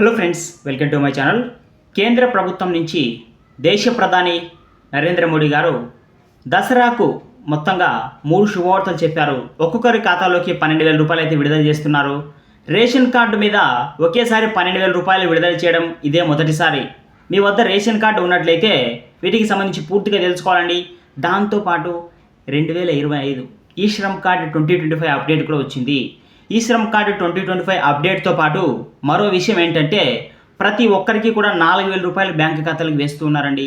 Hello friends welcome to my channel కేంద్ర ప్రభుత్వం నుంచి దేశ ప్రధాని నరేంద్ర మోడీ గారు దసరాకు మొత్తంగా మూడు శుభవార్తలు చెప్పారు ఒక్కొక్కరి ఖాతాలోకి పన్నెండు వేల రూపాయలు అయితే విడుదల చేస్తున్నారు. రేషన్ కార్డు మీద ఒకేసారి పన్నెండు వేల రూపాయలు విడుదల చేయడం ఇదే మొదటిసారి. మీ వద్ద రేషన్ కార్డు ఉన్నట్లయితే వీటికి సంబంధించి పూర్తిగా తెలుసుకోవాలండి. దాంతోపాటు రెండు వేల ఇరవై ఐదు E Shram card twenty twenty five update కూడా వచ్చింది. E Shram card twenty twenty five అప్డేట్తో పాటు మరో విషయం ఏంటంటే ప్రతి ఒక్కరికి కూడా నాలుగు వేల రూపాయలు బ్యాంక్ ఖాతాలకు వేస్తూ ఉన్నారండి.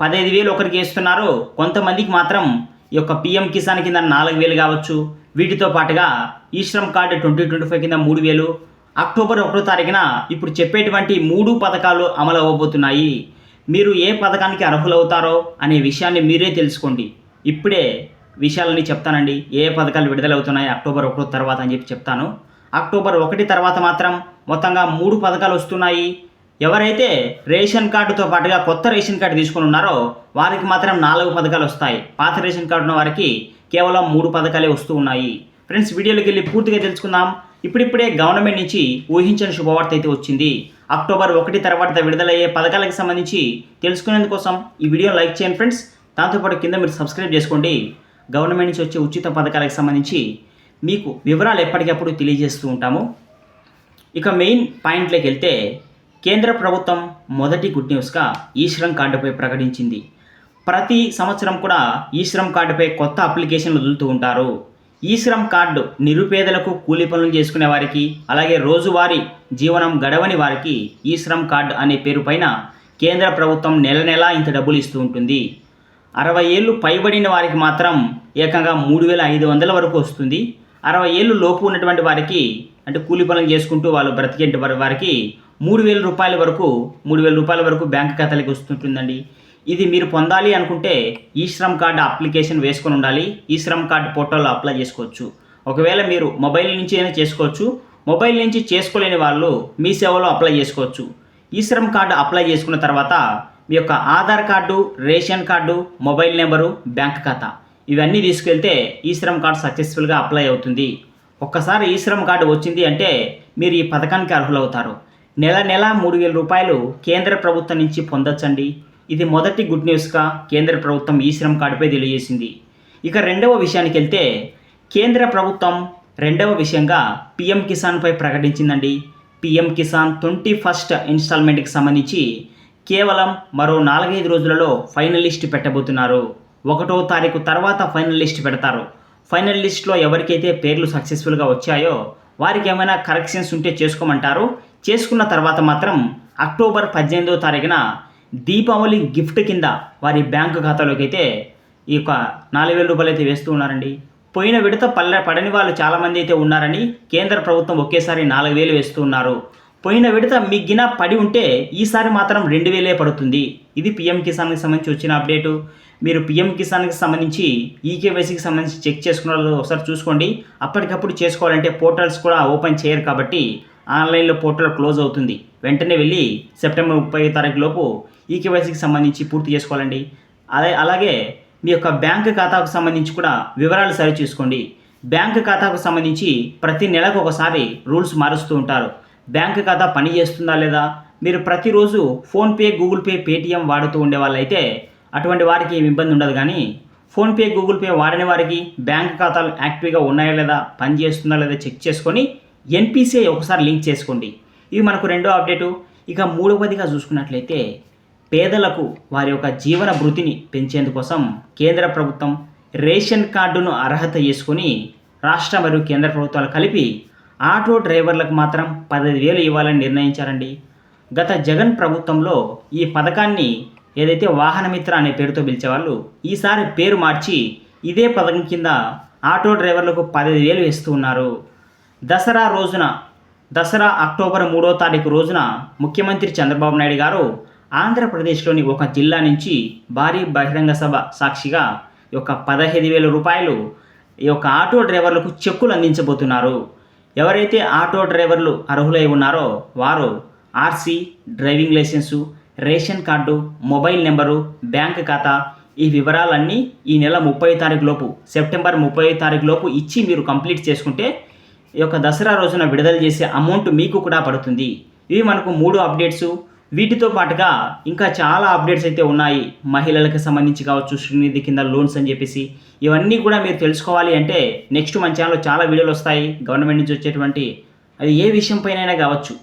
పదహైదు వేలు ఒకరికి వేస్తున్నారు. కొంతమందికి మాత్రం ఈ యొక్క పిఎం కిసాన్ కింద నాలుగు వేలు కావచ్చు. వీటితో పాటుగా E Shram card twenty twenty five కింద మూడు వేలు. అక్టోబర్ ఒకటో తారీఖున ఇప్పుడు చెప్పేటువంటి మూడు పథకాలు అమలు అవ్వబోతున్నాయి. మీరు ఏ పథకానికి అర్హులవుతారో అనే విషయాన్ని మీరే తెలుసుకోండి. ఇప్పుడే విషయాలని చెప్తానండి. ఏ పథకాలు విడుదలవుతున్నాయి అక్టోబర్ ఒకటో తర్వాత అని చెప్పి చెప్తాను. అక్టోబర్ ఒకటి తర్వాత మాత్రం మొత్తంగా మూడు పథకాలు వస్తున్నాయి. ఎవరైతే రేషన్ కార్డుతో పాటుగా కొత్త రేషన్ కార్డు తీసుకుని ఉన్నారో వారికి మాత్రం నాలుగు పథకాలు వస్తాయి. పాత రేషన్ కార్డు ఉన్న వారికి కేవలం మూడు పథకాలే వస్తూ ఉన్నాయి. ఫ్రెండ్స్ వీడియోలోకి వెళ్ళి పూర్తిగా తెలుసుకుందాం. ఇప్పుడిప్పుడే గవర్నమెంట్ నుంచి ఊహించని శుభవార్త అయితే వచ్చింది. అక్టోబర్ ఒకటి తర్వాత విడుదలయ్యే పథకాలకు సంబంధించి తెలుసుకునేందుకోసం ఈ వీడియో లైక్ చేయండి ఫ్రెండ్స్. దాంతోపాటు కింద మీరు సబ్స్క్రైబ్ చేసుకోండి. గవర్నమెంట్ నుంచి వచ్చే ఉచిత పథకాలకు సంబంధించి మీకు వివరాలు ఎప్పటికప్పుడు తెలియజేస్తూ ఉంటాము. ఇక మెయిన్ పాయింట్లోకి వెళ్తే కేంద్ర ప్రభుత్వం మొదటి గుడ్ న్యూస్గా ఈ శ్రమ్ కార్డుపై ప్రకటించింది. ప్రతి సంవత్సరం కూడా ఈ శ్రమ్ కార్డుపై కొత్త అప్లికేషన్లు వదులుతూ ఉంటారు. ఈ శ్రమ్ కార్డు నిరుపేదలకు కూలీ పనులు చేసుకునే వారికి అలాగే రోజువారీ జీవనం గడవని వారికి ఈ శ్రమ్ కార్డు అనే పేరు పైన కేంద్ర ప్రభుత్వం నెల నెలా ఇంత డబ్బులు ఇస్తూ ఉంటుంది. అరవై ఏళ్ళు పైబడిన వారికి మాత్రం ఏకంగా మూడు వేల ఐదు వందల వరకు వస్తుంది. అరవై ఏళ్ళు లోపు ఉన్నటువంటి వారికి అంటే కూలి పనులు చేసుకుంటూ వాళ్ళు బ్రతికేంటి వారి వారికి మూడు వేల రూపాయల వరకు మూడు వేల రూపాయల వరకు బ్యాంక్ ఖాతాలకి వస్తుంటుందండి. ఇది మీరు పొందాలి అనుకుంటే ఈ శ్రమ్ కార్డు అప్లికేషన్ వేసుకొని ఉండాలి. ఈ శ్రమ్ కార్డు పోర్టల్లో అప్లై చేసుకోవచ్చు. ఒకవేళ మీరు మొబైల్ నుంచి అయినా చేసుకోవచ్చు. మొబైల్ నుంచి చేసుకోలేని వాళ్ళు మీ సేవలో అప్లై చేసుకోవచ్చు. ఈ శ్రమ్ కార్డు అప్లై చేసుకున్న తర్వాత మీ యొక్క Aadhaar card ration card mobile number bank ఖాతా ఇవన్నీ తీసుకెళ్తే ఈ శ్రమ్ కార్డు సక్సెస్ఫుల్గా అప్లై అవుతుంది. ఒక్కసారి ఈ శ్రమ్ కార్డు వచ్చింది అంటే మీరు ఈ పథకానికి అర్హులవుతారు. నెల నెల మూడు వేల రూపాయలు కేంద్ర ప్రభుత్వం నుంచి పొందొచ్చండి. ఇది మొదటి గుడ్ న్యూస్గా కేంద్ర ప్రభుత్వం ఈ శ్రమ్ కార్డుపై తెలియజేసింది. ఇక రెండవ విషయానికి వెళ్తే కేంద్ర ప్రభుత్వం రెండవ విషయంగా పిఎం కిసాన్పై ప్రకటించిందండి. పిఎం కిసాన్ ట్వంటీ ఫస్ట్ ఇన్స్టాల్మెంట్కి సంబంధించి కేవలం మరో నాలుగైదు రోజులలో ఫైనల్ లిస్ట్ పెట్టబోతున్నారు. ఒకటో తారీఖు తర్వాత ఫైనల్ లిస్ట్ పెడతారు. ఫైనల్ లిస్ట్లో ఎవరికైతే పేర్లు సక్సెస్ఫుల్గా వచ్చాయో వారికి ఏమైనా కరెక్షన్స్ ఉంటే చేసుకోమంటారు. చేసుకున్న తర్వాత మాత్రం అక్టోబర్ పద్దెనిమిదో తారీఖున దీపావళి గిఫ్ట్ కింద వారి బ్యాంకు ఖాతాలోకి అయితే ఈ యొక్క నాలుగు వేల రూపాయలు అయితే వేస్తూ ఉన్నారండి. పోయిన విడత పల్లె పడని వాళ్ళు చాలామంది అయితే ఉన్నారని కేంద్ర ప్రభుత్వం ఒకేసారి నాలుగు వేలు వేస్తూ ఉన్నారు. పోయిన విడత మీ గిన పడి ఉంటే ఈసారి మాత్రం రెండు వేలే పడుతుంది. ఇది పిఎం కిసాన్కి సంబంధించి వచ్చిన అప్డేటు. మీరు పిఎం కిసాన్కి సంబంధించి ఈకేవైసీకి సంబంధించి చెక్ చేసుకున్న ఒకసారి చూసుకోండి. అప్పటికప్పుడు చేసుకోవాలంటే పోర్టల్స్ కూడా ఓపెన్ చేయరు కాబట్టి ఆన్లైన్లో పోర్టల్ క్లోజ్ అవుతుంది. వెంటనే వెళ్ళి సెప్టెంబర్ ముప్పై తారీఖు లోపు ఈకేవైసీకి సంబంధించి పూర్తి చేసుకోవాలండి. అదే అలాగే మీ యొక్క బ్యాంక్ ఖాతాకు సంబంధించి కూడా వివరాలు సరి చూసుకోండి. బ్యాంక్ ఖాతాకు సంబంధించి ప్రతి నెలకు ఒకసారి రూల్స్ మారుస్తూ ఉంటారు. బ్యాంక్ ఖాతా పనిచేస్తుందా లేదా? మీరు ప్రతిరోజు ఫోన్పే గూగుల్ పే పేటిఎం వాడుతూ ఉండే వాళ్ళైతే అటువంటి వారికి ఏమి ఇబ్బంది ఉండదు. కానీ ఫోన్పే గూగుల్ పే వాడని వారికి బ్యాంక్ ఖాతాలు యాక్టివ్గా ఉన్నాయా లేదా పని చేస్తుందా లేదా చెక్ చేసుకొని ఎన్పిసిఐ ఒకసారి లింక్ చేసుకోండి. ఇవి మనకు రెండో అప్డేటు. ఇక మూడవదిగా చూసుకున్నట్లయితే పేదలకు వారి యొక్క జీవన భృతిని పెంచేందుకోసం కేంద్ర ప్రభుత్వం రేషన్ కార్డును అర్హత చేసుకొని రాష్ట్ర మరియు కేంద్ర ప్రభుత్వాలు కలిపి ఆటో డ్రైవర్లకు మాత్రం పదహైదు వేలు ఇవ్వాలని నిర్ణయించారండి. గత జగన్ ప్రభుత్వంలో ఈ పథకాన్ని ఏదైతే వాహనమిత్ర అనే పేరుతో పిలిచేవాళ్ళు ఈసారి పేరు మార్చి ఇదే పథకం కింద ఆటో డ్రైవర్లకు పదహైదు వేలు ఇస్తూ ఉన్నారు. దసరా రోజున దసరా అక్టోబర్ మూడో తారీఖు రోజున ముఖ్యమంత్రి చంద్రబాబు నాయుడు గారు ఆంధ్రప్రదేశ్లోని ఒక జిల్లా నుంచి భారీ బహిరంగ సభ సాక్షిగా ఈ యొక్క పదహైదు వేల రూపాయలు ఈ యొక్క ఆటో డ్రైవర్లకు చెక్కులు అందించబోతున్నారు. ఎవరైతే ఆటో డ్రైవర్లు అర్హులై ఉన్నారో వారు RC driving licence ration card mobile number bank ఖాతా ఈ వివరాలన్నీ ఈ నెల ముప్పై తారీఖు లోపు సెప్టెంబర్ ముప్పై తారీఖు లోపు ఇచ్చి మీరు కంప్లీట్ చేసుకుంటే ఈ యొక్క దసరా రోజున విడుదల చేసే అమౌంట్ మీకు కూడా పడుతుంది. ఇవి మనకు మూడు అప్డేట్స్. వీటితో పాటుగా ఇంకా చాలా అప్డేట్స్ అయితే ఉన్నాయి. మహిళలకు సంబంధించి కావచ్చు శ్రీనిధి కింద లోన్స్ అని చెప్పేసి ఇవన్నీ కూడా మీరు తెలుసుకోవాలి అంటే నెక్స్ట్ మన ఛానల్లో చాలా వీడియోలు వస్తాయి. గవర్నమెంట్ నుంచి వచ్చేటువంటి అది ఏ విషయం పైన కావచ్చు.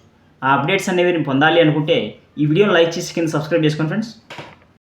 ఆ అప్డేట్స్ అనేవి పొందాలి అనుకుంటే ఈ వీడియోని లైక్ చేసి కింద సబ్స్క్రైబ్ చేసుకోండి ఫ్రెండ్స్.